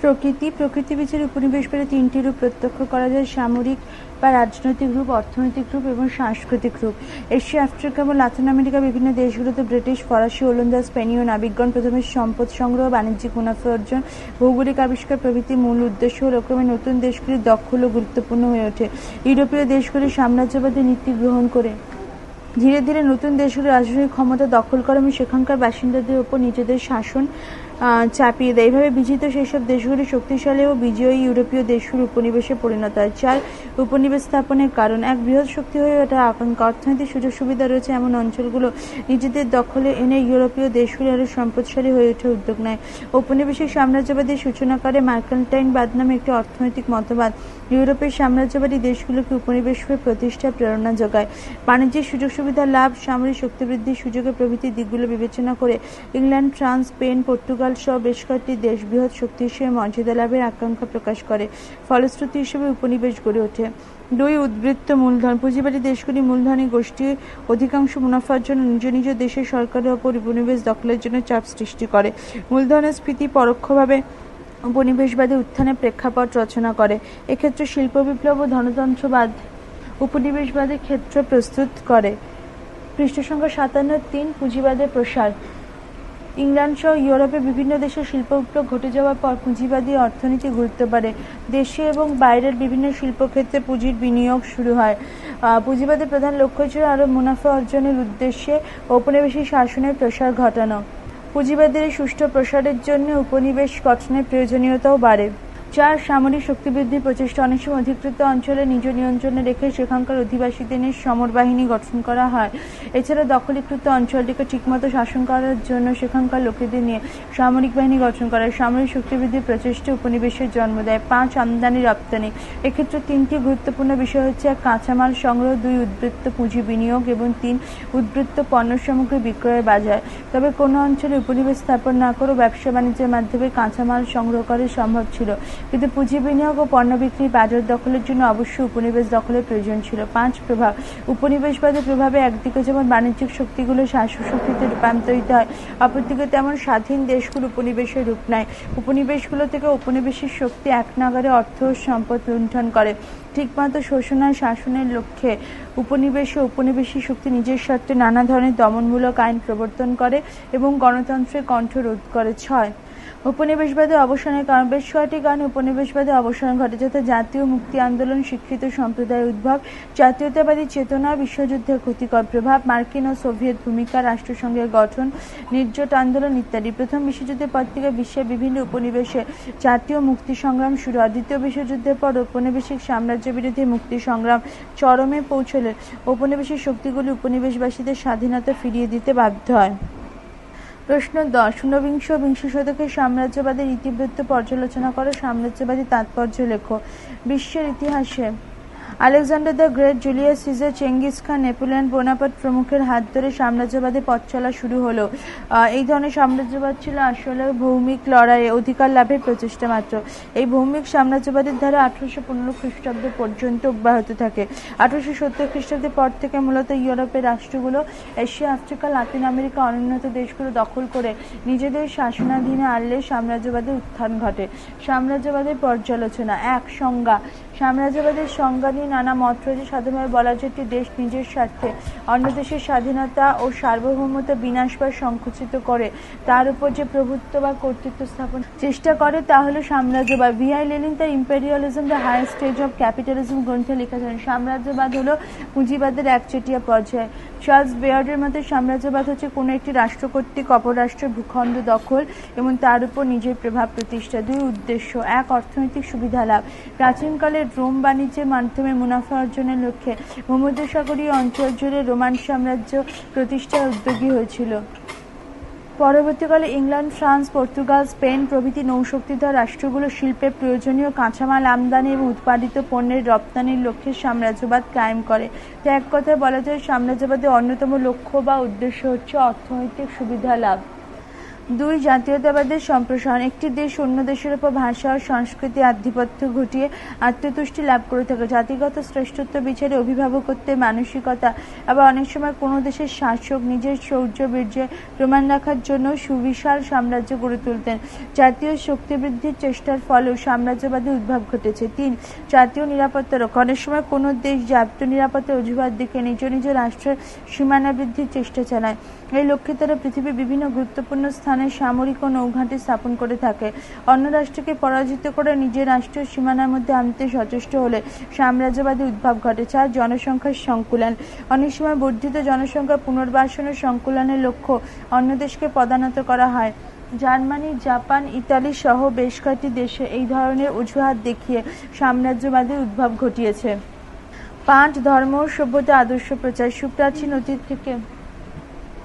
S1: প্রকৃতি প্রকৃতি বিচারে উপনিবেশবাদে তিনটি রূপ প্রত্যক্ষ করা যায় সামরিক বা রাজনৈতিক রূপ অর্থনৈতিক রূপ এবং সাংস্কৃতিক রূপ এশিয়া, আফ্রিকা এবং লাতিন আমেরিকা বিভিন্ন দেশগুলোতে ব্রিটিশ, ফরাসি, ওলন্দাজ, স্পেনীয় নাবিকগণ প্রথমে সম্পদ সংগ্রহ, বাণিজ্যিক মুনাফা অর্জন, ভৌগোলিক আবিষ্কার প্রভৃতি মূল উদ্দেশ্য হল ক্রমে নতুন দেশগুলি দখল ও গুরুত্বপূর্ণ হয়ে ওঠে। ইউরোপীয় দেশগুলি সাম্রাজ্যবাদী নীতি গ্রহণ করে। ধীরে ধীরে নতুন দেশগুলি রাজনৈতিক ক্ষমতা দখল করে এবং সেখানকার বাসিন্দাদের উপর নিজেদের শাসন চাপিয়ে দেয়। এইভাবে বিজিত সেসব দেশগুলি শক্তিশালী ও বিজয়ী ইউরোপীয় দেশগুলি উপনিবেশে পরিণত হয়। চার উপনিবেশ স্থাপনের কারণ, এক বৃহৎ শক্তি হয়ে ওঠা আকাঙ্ক্ষা। অর্থনৈতিক সুযোগ সুবিধা রয়েছে এমন অঞ্চলগুলো নিজেদের দখলে এনে ইউরোপীয় দেশগুলি আরও সম্পদশালী হয়ে ওঠে উদ্যোগ নেয়। ঔপনিবেশিক সাম্রাজ্যবাদের সূচনা করে মার্কেন্টাইন বাদ নামে একটি অর্থনৈতিক মতবাদ। ইউরোপের সাম্রাজ্যবাদী দেশগুলোকে উপনিবেশ হয়ে প্রতিষ্ঠার প্রেরণা যোগায়। বাণিজ্যিক সুযোগ সুবিধা লাভ, সামরিক শক্তি বৃদ্ধির সুযোগে প্রভৃতি দিকগুলো বিবেচনা করে ইংল্যান্ড, ফ্রান্স, স্পেন, পর্তুগাল সহ বেশ কয়েকটি দেশ বৃহৎ শক্তি হিসেবে মর্যাদা লাভের আকাঙ্ক্ষা প্রকাশ করে, ফলশ্রুতি হিসেবে উপনিবেশ গড়ে ওঠে। দুই উদ্বৃত্ত মূলধন, পুঁজিবাদী দেশগুলি মূলধনী গোষ্ঠী অধিকাংশ মুনাফার জন্য নিজ নিজ দেশের সরকারের ওপর উপনিবেশ দখলের জন্য চাপ সৃষ্টি করে। মূলধনের স্ফীতি পরোক্ষভাবে উপনিবেশবাদী উত্থানের প্রেক্ষাপট রচনা করে। এক্ষেত্রে শিল্প বিপ্লব ও ধনতন্ত্রবাদ উপনিবেশবাদের ক্ষেত্র প্রস্তুত করে। পৃষ্ঠ সংখ্যা সাতান্ন, তিন, পুঁজিবাদের প্রসার। ইংল্যান্ড সহ ইউরোপের বিভিন্ন দেশে শিল্প বিপ্লব ঘটে যাওয়ার পর পুঁজিবাদী অর্থনীতি গুরুত্ব বাড়ে। দেশে এবং বাইরের বিভিন্ন শিল্পক্ষেত্রে পুঁজির বিনিয়োগ শুরু হয়। পুঁজিবাদের প্রধান লক্ষ্য ছিল আরও মুনাফা অর্জনের উদ্দেশ্যে ঔপনিবেশিক শাসনের প্রসার ঘটানো। পুঁজিবাদের সুষ্ঠু প্রসারের জন্য উপনিবেশ গঠনের প্রয়োজনীয়তাও বাড়ে। চার সামরিক শক্তি বৃদ্ধির প্রচেষ্টা অনেক সময় অধিকৃত অঞ্চলে নিজ নিয়ন্ত্রণে রেখে সেখানকার অধিবাসীদের নিয়ে সমর বাহিনী গঠন করা হয়। এছাড়া দখলীকৃত অঞ্চলটিকে ঠিকমতো শাসন করার জন্য সেখানকার লোকেদের নিয়ে সামরিক বাহিনী গঠন করা হয়। সামরিক শক্তি বৃদ্ধির প্রচেষ্টা উপনিবেশের জন্ম দেয়। পাঁচ আমদানি রপ্তানি। এক্ষেত্রে তিনটি গুরুত্বপূর্ণ বিষয় হচ্ছে এক, কাঁচামাল সংগ্রহ, দুই, উদ্বৃত্ত পুঁজি বিনিয়োগ এবং তিন, উদ্বৃত্ত পণ্য সামগ্রী বিক্রয়ের বাজার। তবে কোনো অঞ্চলে উপনিবেশ স্থাপন না করেও ব্যবসা বাণিজ্যের মাধ্যমে কাঁচামাল সংগ্রহ করা সম্ভব ছিল। কিন্তু পুঁজি বিনিয়োগ ও পণ্য বিক্রি বাজার দখলের জন্য অবশ্যই উপনিবেশ দখলের প্রয়োজন ছিল। পাঁচ প্রভাব উপনিবেশবাদের প্রভাবে একদিকে যেমন বাণিজ্যিক শক্তিগুলো শাসক শক্তিতে রূপান্তরিত হয়, অপরদিকে তেমন স্বাধীন দেশগুলো উপনিবেশের রূপ নেয়। উপনিবেশগুলো থেকে উপনিবেশের শক্তি এক নাগারে অর্থ সম্পদ লুণ্ঠন করে। ঠিকমতো শোষণ আর শাসনের লক্ষ্যে উপনিবেশে উপনিবেশী শক্তি নিজের স্বার্থে নানা ধরনের দমনমূলক আইন প্রবর্তন করে এবং গণতন্ত্রের কণ্ঠ রোধ করে। ছয় উপনিবেশবাদের অবসানের কারণ, বেশ কয়েকটি কারণে উপনিবেশবাদী অবসান ঘটে। যথা জাতীয় মুক্তি আন্দোলন শিক্ষিত সম্প্রদায়ের উদ্ভব, জাতীয়তাবাদী চেতনা, বিশ্বযুদ্ধের ক্ষতিকর প্রভাব, মার্কিন ও সোভিয়েত ভূমিকা, রাষ্ট্রসংঘের গঠন, নির্জট আন্দোলন ইত্যাদি। প্রথম বিশ্বযুদ্ধের পর থেকে বিশ্বের বিভিন্ন উপনিবেশে জাতীয় মুক্তি সংগ্রাম শুরু হয়। দ্বিতীয় বিশ্বযুদ্ধের পর ঔপনিবেশিক সাম্রাজ্য বিরোধী মুক্তি সংগ্রাম চরমে পৌঁছলে ঔপনিবেশিক শক্তিগুলি উপনিবেশবাসীদের স্বাধীনতা ফিরিয়ে দিতে বাধ্য হয়। প্রশ্ন দশ ঊনবিংশ বিংশ শতকে সাম্রাজ্যবাদের ইতিবৃত্ত পর্যালোচনা করো। সাম্রাজ্যবাদী তাৎপর্য লেখো। বিশ্বের ইতিহাসে Alexander the great Julius Caesar Genghis Khan, Napoleon Bonaparte প্রমুখের হাত ধরে সাম্রাজ্যবাদী পথ চলা শুরু হলো। এই ধরনের সাম্রাজ্যবাদ ছিল আসলে ভৌমিক লড়াইয়ে অধিকার লাভের প্রচেষ্টা মাত্র। এই ভৌমিক সাম্রাজ্যবাদের ধারা আঠারোশো পনেরো খ্রিস্টাব্দ পর্যন্ত অব্যাহত থাকে। আঠারোশো সত্তর খ্রিস্টাব্দের পর থেকে মূলত ইউরোপের রাষ্ট্রগুলো এশিয়া, আফ্রিকা, লাতিন আমেরিকা, অনুন্নত দেশগুলো দখল করে নিজেদের শাসনাধীনে আনলে সাম্রাজ্যবাদের উত্থান ঘটে। সাম্রাজ্যবাদের পর্যালোচনা এক সংজ্ঞা সাম্রাজ্যবাদের সংজ্ঞা নিয়ে নানা মত রয়েছে সাধারণভাবে বলা যায় একটি দেশ নিজের স্বার্থে, অন্য দেশের স্বাধীনতা ও সার্বভৌমতা বিনাশ বা সংকুচিত করে, তার উপর যে প্রভুত্ব বা কর্তৃত্ব স্থাপন চেষ্টা করে, তা হলো সাম্রাজ্যবাদ ভিআই লেনিন তার imperialism the higher stage of capitalism গ্রন্থে লিখেছেন সাম্রাজ্যবাদ হলো পুঁজিবাদের একচেটিয়া পর্যায়। চার্লস বেয়ার্ডের মতে সাম্রাজ্যবাদ হচ্ছে কোনো একটি রাষ্ট্র কর্তৃক অপরাষ্ট্রের ভূখণ্ড দখল এবং তার উপর নিজের প্রভাব প্রতিষ্ঠা। দুই উদ্দেশ্য, এক অর্থনৈতিক সুবিধা লাভ। প্রাচীনকালে রোম বাণিজ্যের মাধ্যমে মুনাফা অর্জনের লক্ষ্যে ভূমধ্যসাগরীয় অঞ্চল জুড়ে রোমান সাম্রাজ্য প্রতিষ্ঠার উদ্যোগী হয়েছিল। পরবর্তীকালে ইংল্যান্ড, ফ্রান্স, পর্তুগাল, স্পেন প্রভৃতি নৌশক্তিধর রাষ্ট্রগুলো শিল্পে প্রয়োজনীয় কাঁচামাল আমদানি এবং উৎপাদিত পণ্যের রপ্তানির লক্ষ্যে সাম্রাজ্যবাদ কায়েম করে। তো এক কথায় বলা যায় সাম্রাজ্যবাদের অন্যতম লক্ষ্য বা উদ্দেশ্য হচ্ছে অর্থনৈতিক সুবিধা লাভ। দুই জাতীয়তাবাদের সম্প্রসারণ, একটি দেশ অন্য দেশের উপর ভাষা ও সংস্কৃতি আধিপত্য ঘটিয়ে আত্মতুষ্টি লাভ করে থাকে। জাতিগত শ্রেষ্ঠত্ব বিচারে অভিভাবকত্বের মানসিকতা, আবার অনেক সময় কোনো দেশের শাসক নিজের শৌর্য বীর্যে প্রমাণ রাখার জন্য সুবিশাল সাম্রাজ্য গড়ে তুলতেন। জাতীয় শক্তি বৃদ্ধির চেষ্টার ফলেও সাম্রাজ্যবাদী উদ্ভব ঘটেছে। তিন, জাতীয় নিরাপত্তা রক্ষা। অনেক সময় কোনো দেশ জাতীয় নিরাপত্তার অজুহাত দেখে নিজ নিজ রাষ্ট্রের সীমানা বৃদ্ধির চেষ্টা চালায়। এই লক্ষ্যে তারা পৃথিবীর বিভিন্ন গুরুত্বপূর্ণ স্থানে সামরিক ও নৌঘাঁটি স্থাপন করে থাকে। অন্য রাষ্ট্রকে পরাজিত করে নিজের রাষ্ট্রীয় সীমানার মধ্যে আনতে সচেষ্ট হলে সাম্রাজ্যবাদী উদ্ভব ঘটে চার জনসংখ্যার সংকুলন। অনেক সময় বর্ধিত জনসংখ্যা পুনর্বাসন ও সংকুলনের লক্ষ্য অন্য দেশকে পদানত করা হয়। জার্মানি, জাপান, ইতালি সহ বেশ কয়েকটি দেশে এই ধরনের অজুহাত দেখিয়ে সাম্রাজ্যবাদের উদ্ভব ঘটিয়েছে। পাঁচ ধর্ম সভ্যতা আদর্শ প্রচার সুপ্রাচীন অতীত থেকে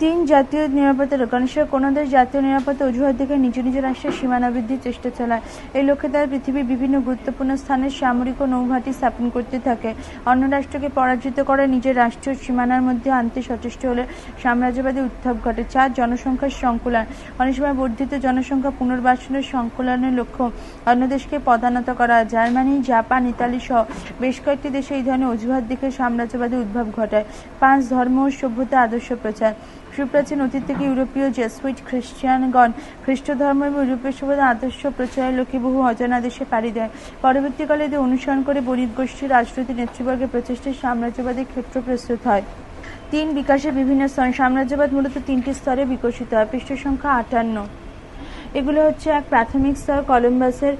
S1: তিন জাতীয় নিরাপত্তা রক্ষা অনেক কোনো দেশ জাতীয় নিরাপত্তা অজুহাত দেখে নিজ নিজ রাষ্ট্রের সীমানা বৃদ্ধির চেষ্টা চালায়। এই লক্ষ্যে তারা পৃথিবীর বিভিন্ন গুরুত্বপূর্ণ স্থানে সামরিক ও নৌঘাঁটি স্থাপন করতে থাকে। অন্য রাষ্ট্রকে পরাজিত করে নিজের রাষ্ট্রীয় সীমানার মধ্যে আনতে সচেষ্ট হলে সাম্রাজ্যবাদী উত্থাপ ঘটে। চার, জনসংখ্যার সংকুলন। অনেক সময় বর্ধিত জনসংখ্যা পুনর্বাসনের সংকুলনের লক্ষ্য অন্য দেশকে পদানত করা। জার্মানি, জাপান, ইতালি সহ বেশ কয়েকটি দেশে এই ধরনের অজুহাত দেখে সাম্রাজ্যবাদী উদ্ভব ঘটায়। পাঁচ, ধর্ম ও সভ্যতা আদর্শ প্রচার। সুপ্রাচীন অতীত থেকে ইউরোপীয় জেসুইট খ্রিস্টানগণ খ্রিস্ট ধর্ম এবং ইউরোপীয় সভ্যতা আদর্শ প্রচারের লক্ষ্যে বহু অজানা দেশে পাড়ি দেয়। পরবর্তীকালে এদের অনুসরণ করে বণিক গোষ্ঠীর রাজনৈতিক নেতৃবর্গের প্রচেষ্টায় সাম্রাজ্যবাদের ক্ষেত্র প্রস্তুত হয়। তিন বিকাশের বিভিন্ন স্তর সাম্রাজ্যবাদ মূলত তিনটি স্তরে বিকশিত হয়। পৃষ্ঠ সংখ্যা আটান্ন। এগুলো হচ্ছে এক প্রাথমিক স্তর কলম্বাসের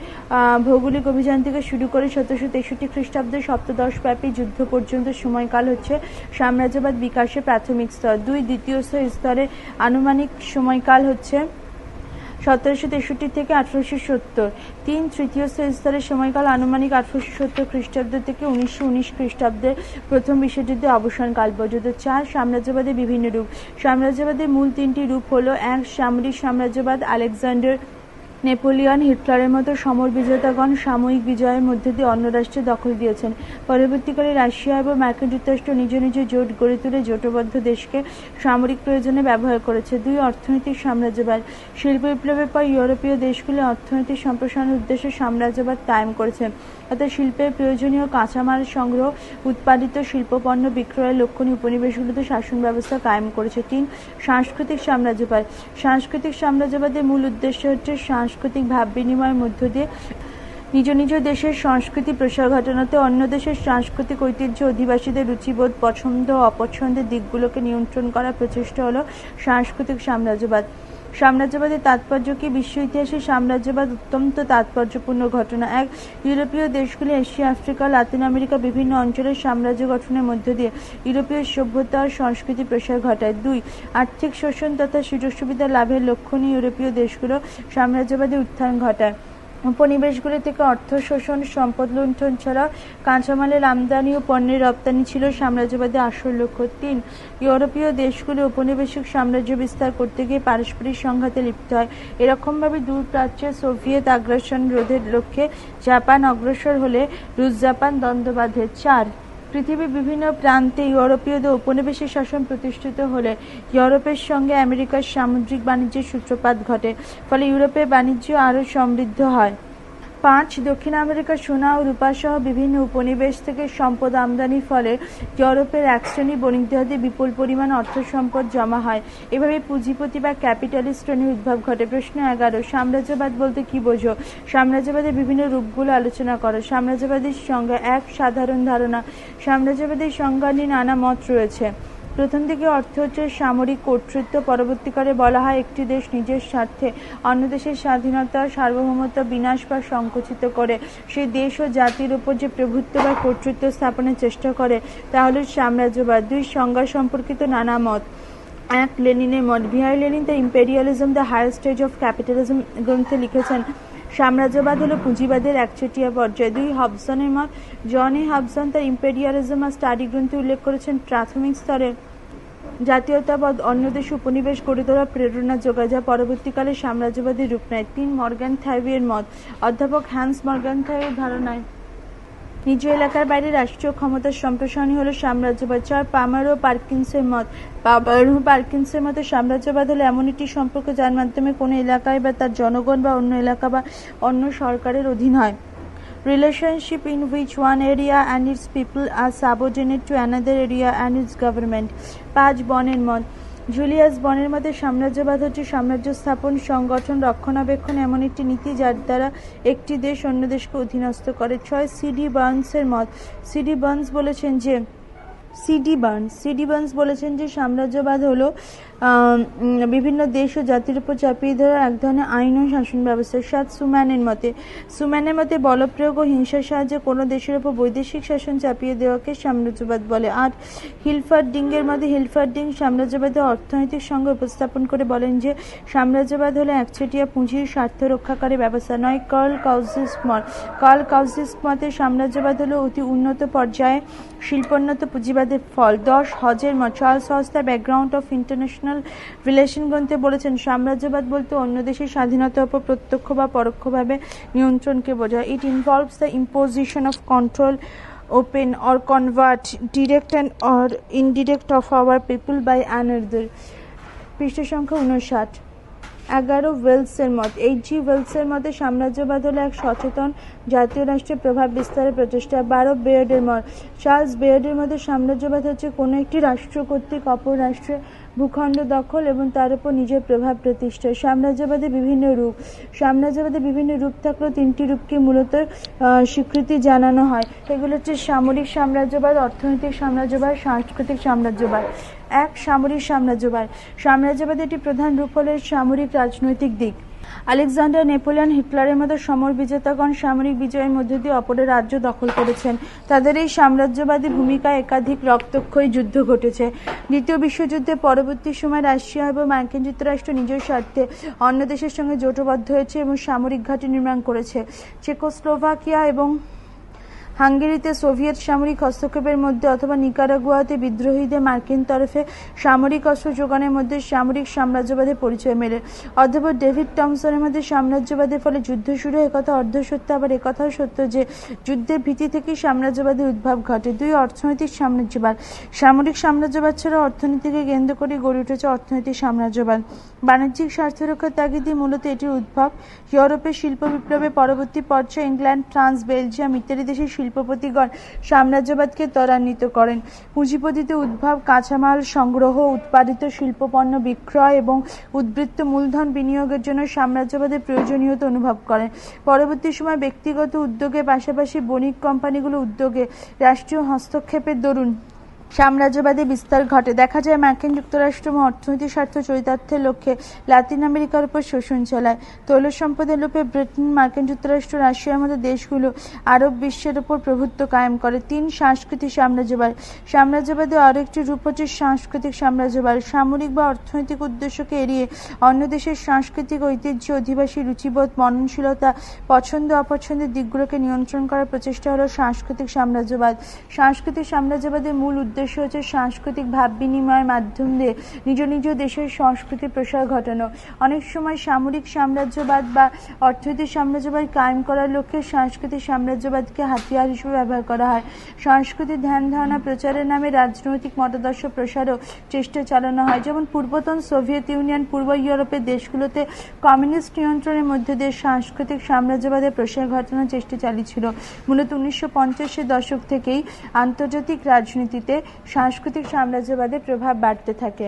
S1: ভৌগোলিক অভিযান থেকে শুরু করে সতেরোশো তেষট্টি খ্রিস্টাব্দে সপ্তদশব্যাপী যুদ্ধ পর্যন্ত সময়কাল হচ্ছে সাম্রাজ্যবাদ বিকাশের প্রাথমিক স্তর। দুই দ্বিতীয় স্তরে আনুমানিক সময়কাল হচ্ছে সতেরোশো তেষট্টি থেকে আঠারোশো সত্তর। তিন তৃতীয় স্তরের সময়কাল আনুমানিক আঠারোশো সত্তর খ্রিস্টাব্দ থেকে উনিশশো উনিশ খ্রিস্টাব্দের প্রথম বিশ্বযুদ্ধের অবসান কাল পর্যন্ত চার সাম্রাজ্যবাদের বিভিন্ন রূপ। সাম্রাজ্যবাদের মূল তিনটি রূপ হলো এক সামরিক সাম্রাজ্যবাদ, আলেকজান্ডার নেপোলিয়ন হিটলারের মতো সমর বিজেতাগণ সাময়িক বিজয়ের মধ্যে দিয়ে অন্য রাষ্ট্রে দখল দিয়েছেন। পরবর্তীকালে রাশিয়া এবং মার্কিন যুক্তরাষ্ট্র নিজ নিজ জোট গড়ে তুলে জোটবদ্ধ দেশকে সামরিক প্রয়োজনে ব্যবহার করেছে। দুই অর্থনৈতিক সাম্রাজ্যবাদ। শিল্প বিপ্লবের পর ইউরোপীয় দেশগুলি অর্থনৈতিক সম্প্রসারণের উদ্দেশ্যে সাম্রাজ্যবাদ কায়েম করেছে। অর্থাৎ শিল্পের প্রয়োজনীয় কাঁচামাল সংগ্রহ, উৎপাদিত শিল্পপণ্য বিক্রয়ের লক্ষণীয় উপনিবেশগুলোতে শাসন ব্যবস্থা কায়েম করেছে তিন সাংস্কৃতিক সাম্রাজ্যবাদ। সাংস্কৃতিক সাম্রাজ্যবাদের মূল উদ্দেশ্য হচ্ছে সাংস্কৃতিক ভাব বিনিময়ের মধ্য দিয়ে নিজ নিজ দেশের সংস্কৃতি প্রসার ঘটানোতে অন্য দেশের সাংস্কৃতিক ঐতিহ্য, অধিবাসীদের রুচিবোধ, পছন্দ অপছন্দের দিকগুলোকে নিয়ন্ত্রণ করার প্রচেষ্টা হলো সাংস্কৃতিক সাম্রাজ্যবাদ। সাম্রাজ্যবাদের তাৎপর্য কি? বিশ্ব ইতিহাসে সাম্রাজ্যবাদ অত্যন্ত তাৎপর্যপূর্ণ ঘটনা। এক ইউরোপীয় দেশগুলি, এশিয়া, আফ্রিকা, লাতিন আমেরিকা, বিভিন্ন অঞ্চলের সাম্রাজ্য গঠনের মধ্য দিয়ে ইউরোপীয় সভ্যতা ও সংস্কৃতি প্রসার ঘটায়। দুই, আর্থিক শোষণ তথা সুযোগ সুবিধা লাভের লক্ষ্য নিয়ে ইউরোপীয় দেশগুলো সাম্রাজ্যবাদী উত্থান ঘটায়। উপনিবেশগুলি থেকে অর্থ শোষণ, সম্পদ লুণ্ঠন ছাড়া কাঁচামালের আমদানি ও পণ্যের রপ্তানি ছিল সাম্রাজ্যবাদের আসল লক্ষ্য তিন। ইউরোপীয় দেশগুলি উপনিবেশিক সাম্রাজ্য বিস্তার করতে গিয়ে পারস্পরিক সংঘাতে লিপ্ত হয়। এরকমভাবে দূর প্রাচ্যে সোভিয়েত আগ্রাসন রোধের লক্ষ্যে জাপান অগ্রসর হলে রুশ জাপান দ্বন্দ্ব বাঁধে। চার পৃথিবীর বিভিন্ন প্রান্তে ইউরোপীয়দের উপনিবেশিক শাসন প্রতিষ্ঠিত হলে ইউরোপের সঙ্গে আমেরিকার সামুদ্রিক বাণিজ্যের সূত্রপাত ঘটে, ফলে ইউরোপের বাণিজ্য আরও সমৃদ্ধ হয়। পাঁচ দক্ষিণ আমেরিকার সোনা ও রূপা সহ বিভিন্ন উপনিবেশ থেকে সম্পদ আমদানির ফলে ইউরোপের এক শ্রেণি বণিকদের বিপুল পরিমাণ অর্থ সম্পদ জমা হয়। এভাবে পুঁজিপতি বা ক্যাপিটালিস্ট শ্রেণির উদ্ভব ঘটে। প্রশ্ন এগারো, সাম্রাজ্যবাদ বলতে কি বোঝো? সাম্রাজ্যবাদের বিভিন্ন রূপগুলো আলোচনা করো। সাম্রাজ্যবাদীর সংজ্ঞা এক সাধারণ ধারণা। সাম্রাজ্যবাদীর সংজ্ঞা নিয়ে নানা মত রয়েছে। প্রথম দিকে অর্থ হচ্ছে সামরিক কর্তৃত্ব। পরবর্তীকালে বলা হয় একটি দেশ নিজের স্বার্থে অন্য দেশের স্বাধীনতা, সার্বভৌমত্ব বিনাশ বা সংকুচিত করে। সেই দেশ ও জাতির উপর যে প্রভুত্ব বা কর্তৃত্ব স্থাপনের চেষ্টা করে তাহলে সাম্রাজ্যবাদ। দুই সংজ্ঞা সম্পর্কিত নানা মত। এক, লেনিনের মত। V I Lenin the imperialism the higher stage of capitalism গ্রন্থে লিখেছেন সাম্রাজ্যবাদ হলো পুঁজিবাদের একচেটিয়া পর্যায়। দুই, হবসনের মত জন এ হবসন তার ইম্পেরিয়ালিজম আর স্টাডি গ্রন্থে উল্লেখ করেছেন প্রাথমিক স্তরে জাতীয়তাবাদ, অন্য দেশ উপনিবেশ গড়ে তোলা প্রেরণা যোগায়, যা পরবর্তীকালে সাম্রাজ্যবাদী রূপ নেয়। তিন, মর্গান থাইভিয়ের মত অধ্যাপক হ্যান্স মর্গান থাইভের ধারণায় নিজ এলাকার বাইরে রাষ্ট্রীয় ক্ষমতার সম্প্রসারণই হলো সাম্রাজ্যবাদ। চার, পামার ও পার্কিন্সের মত। পামার ও পার্কিন্সের মতে সাম্রাজ্যবাদ হলো এমন একটি সম্পর্ক যার মাধ্যমে কোনো এলাকায় বা তার জনগণ বা অন্য এলাকা বা অন্য সরকারের অধীন হয়। Relationship in which one area and its people are subordinate to another area and its government পাঁচ, বনের মত। জুলিয়াস বনের মতে সাম্রাজ্যবাদ হচ্ছে সাম্রাজ্য স্থাপন, সংগঠন, রক্ষণাবেক্ষণ এমন একটি নীতি যার দ্বারা একটি দেশ অন্য দেশকে অধীনস্থ করে। ছয় সিডি বার্নসের মত। সিডি বার্নস বলেছেন যে, সিডি বার্নস সিডি বার্নস বলেছেন যে সাম্রাজ্যবাদ হলো বিভিন্ন দেশ ও জাতির উপর চাপিয়ে দেওয়া এক ধরনের আইন ও শাসন ব্যবস্থা সাত সুম্যানের মতে। সুম্যানের মতে বলপ্রয়োগ ও হিংসার সাহায্যে কোনো দেশের উপর বৈদেশিক শাসন চাপিয়ে দেওয়াকে সাম্রাজ্যবাদ বলে। আর হিলফার ডিঙ্গের মতে হিলফার ডিং সাম্রাজ্যবাদের অর্থনৈতিক সঙ্গে উপস্থাপন করে বলেন যে, সাম্রাজ্যবাদ হলো একচেটিয়া পুঁজির স্বার্থ রক্ষাকারী ব্যবস্থা, নয় কার্ল কাউজিস মত। কার্ল কাউজিস মতে সাম্রাজ্যবাদ হলো অতি উন্নত পর্যায়ে শিল্পোন্নত পুঁজিবাদের ফল। দশ হজের মত। Charles Hodge background of international relation গ্রন্থে বলেছেন, সাম্রাজ্যবাদ বলতে অন্য দেশের স্বাধীনতার উপর প্রত্যক্ষ বা পরোক্ষভাবে নিয়ন্ত্রণকে বোঝায়। It involves the imposition of control open or convert, direct and or indirect of our people by another. পৃষ্ঠ সংখ্যা উনষাট এগারো ওয়েলসের মত। এইচ জি ওয়েলসের মতে সাম্রাজ্যবাদ হলো এক সচেতন জাতীয় রাষ্ট্রের প্রভাব বিস্তারের প্রচেষ্টা। বারো বেয়ার্ডের মত। চার্লস বেয়ার্ডের মতে সাম্রাজ্যবাদ হচ্ছে কোনো একটি রাষ্ট্র কর্তৃক অপর রাষ্ট্রের ভূখণ্ড দখল এবং তার উপর নিজের প্রভাব প্রতিষ্ঠা। সাম্রাজ্যবাদের বিভিন্ন রূপ সাম্রাজ্যবাদের বিভিন্ন রূপ থাকলেও তিনটি রূপকে মূলত স্বীকৃতি জানানো হয়। এগুলো হচ্ছে সামরিক সাম্রাজ্যবাদ, অর্থনৈতিক সাম্রাজ্যবাদ, সাংস্কৃতিক সাম্রাজ্যবাদ। এক, সামরিক সাম্রাজ্যবাদ। সাম্রাজ্যবাদের একটি প্রধান রূপ হল সামরিক রাজনৈতিক দিক। আলেকজান্ডার নেপোলিয়ান হিটলারের মতো সমর বিজেতাগণ সামরিক বিজয়ের মধ্য দিয়ে অপরের রাজ্য দখল করেছেন। তাদের এই সাম্রাজ্যবাদী ভূমিকা একাধিক রক্তক্ষয়ী যুদ্ধ ঘটেছে। দ্বিতীয় বিশ্বযুদ্ধে পরবর্তী সময় রাশিয়া এবং মার্কিন যুক্তরাষ্ট্র নিজের স্বার্থে অন্য দেশের সঙ্গে জোটবদ্ধ হয়েছে এবং সামরিক ঘাঁটি নির্মাণ করেছে। চেকোস্লোভাকিয়া এবং হাঙ্গেরিতে সোভিয়েত সামরিক হস্তক্ষেপের মধ্যে অথবা নিকারাগুয়াতে বিদ্রোহীদের মার্কিন তরফে সামরিক অস্ত্র যোগানের মধ্যে সামরিক সাম্রাজ্যবাদের পরিচয় মেলে। অথবা ডেভিড টমসনের মধ্যে সাম্রাজ্যবাদের ফলে যুদ্ধ শুরু একথা অর্ধসত্য আবার একথাও সত্য যে, যুদ্ধের ভীতি থেকেই সাম্রাজ্যবাদের উদ্ভব ঘটে। দুই অর্থনৈতিক সাম্রাজ্যবাদ। সামরিক সাম্রাজ্যবাদ ছাড়া অর্থনীতিকে কেন্দ্র করে গড়ে উঠেছে অর্থনৈতিক সাম্রাজ্যবাদ। বাণিজ্যিক স্বার্থ রক্ষার তাগিদে মূলত এটির উদ্ভব। ইউরোপের শিল্প বিপ্লবের পরবর্তী পর্যায়ে ইংল্যান্ড, ফ্রান্স, বেলজিয়াম ইত্যাদি দেশের শিল্পপতিগণ সাম্রাজ্যবাদকে ত্বরান্বিত করেন। পুঁজিপতিতে উদ্ভব কাঁচামাল সংগ্রহ, উৎপাদিত শিল্পপণ্য বিক্রয় এবং উদ্বৃত্ত মূলধন বিনিয়োগের জন্য সাম্রাজ্যবাদের প্রয়োজনীয়তা অনুভব করেন। পরবর্তী সময় ব্যক্তিগত উদ্যোগের পাশাপাশি বণিক কোম্পানিগুলো উদ্যোগে রাষ্ট্রীয় হস্তক্ষেপের দরুন সাম্রাজ্যবাদী বিস্তার ঘটে। দেখা যায়, মার্কিন যুক্তরাষ্ট্র অর্থনৈতিক স্বার্থ চরিতার্থের লক্ষ্যে লাতিন আমেরিকার উপর শোষণ চালায়। তৈল সম্পদের লোভে ব্রিটেন, মার্কিন যুক্তরাষ্ট্র রাশিয়ার মতো দেশগুলো আরব বিশ্বের উপর প্রভুত্ব কায়েম করে। তিন সাংস্কৃতিক সাম্রাজ্যবাদ। সাম্রাজ্যবাদের আরও একটি রূপ হচ্ছে সাংস্কৃতিক সাম্রাজ্যবাদ। সামরিক বা অর্থনৈতিক উদ্দেশ্যকে এড়িয়ে অন্য দেশের সাংস্কৃতিক ঐতিহ্য, অধিবাসী রুচিবোধ, মননশীলতা, পছন্দ অপছন্দের দিকগুলোকে নিয়ন্ত্রণ করার প্রচেষ্টা হলো সাংস্কৃতিক সাম্রাজ্যবাদ। সাংস্কৃতিক সাম্রাজ্যবাদের মূল উদ্দেশ্য হচ্ছে সাংস্কৃতিক ভাব বিনিময়ের মাধ্যম দিয়ে নিজ নিজ দেশের সংস্কৃতির প্রসার ঘটানো। অনেক সময় সামরিক সাম্রাজ্যবাদ বা অর্থনৈতিক সাম্রাজ্যবাদ কায়েম করার লক্ষ্যে সাংস্কৃতিক সাম্রাজ্যবাদকে হাতিয়ার হিসেবে ব্যবহার করা হয়। সাংস্কৃতিক ধ্যান ধারণা প্রচারের নামে রাজনৈতিক মতাদর্শ প্রসারও চেষ্টা চালানো হয়। যেমন পূর্বতন সোভিয়েত ইউনিয়ন পূর্ব ইউরোপের দেশগুলোতে কমিউনিস্ট নিয়ন্ত্রণের মধ্যে দিয়ে সাংস্কৃতিক সাম্রাজ্যবাদের প্রসার ঘটানোর চেষ্টা চালিয়েছিল। মূলত উনিশশো পঞ্চাশের দশক থেকেই আন্তর্জাতিক রাজনীতিতে সাংস্কৃতিক সাম্রাজ্যবাদের প্রভাব বাড়তে থাকে।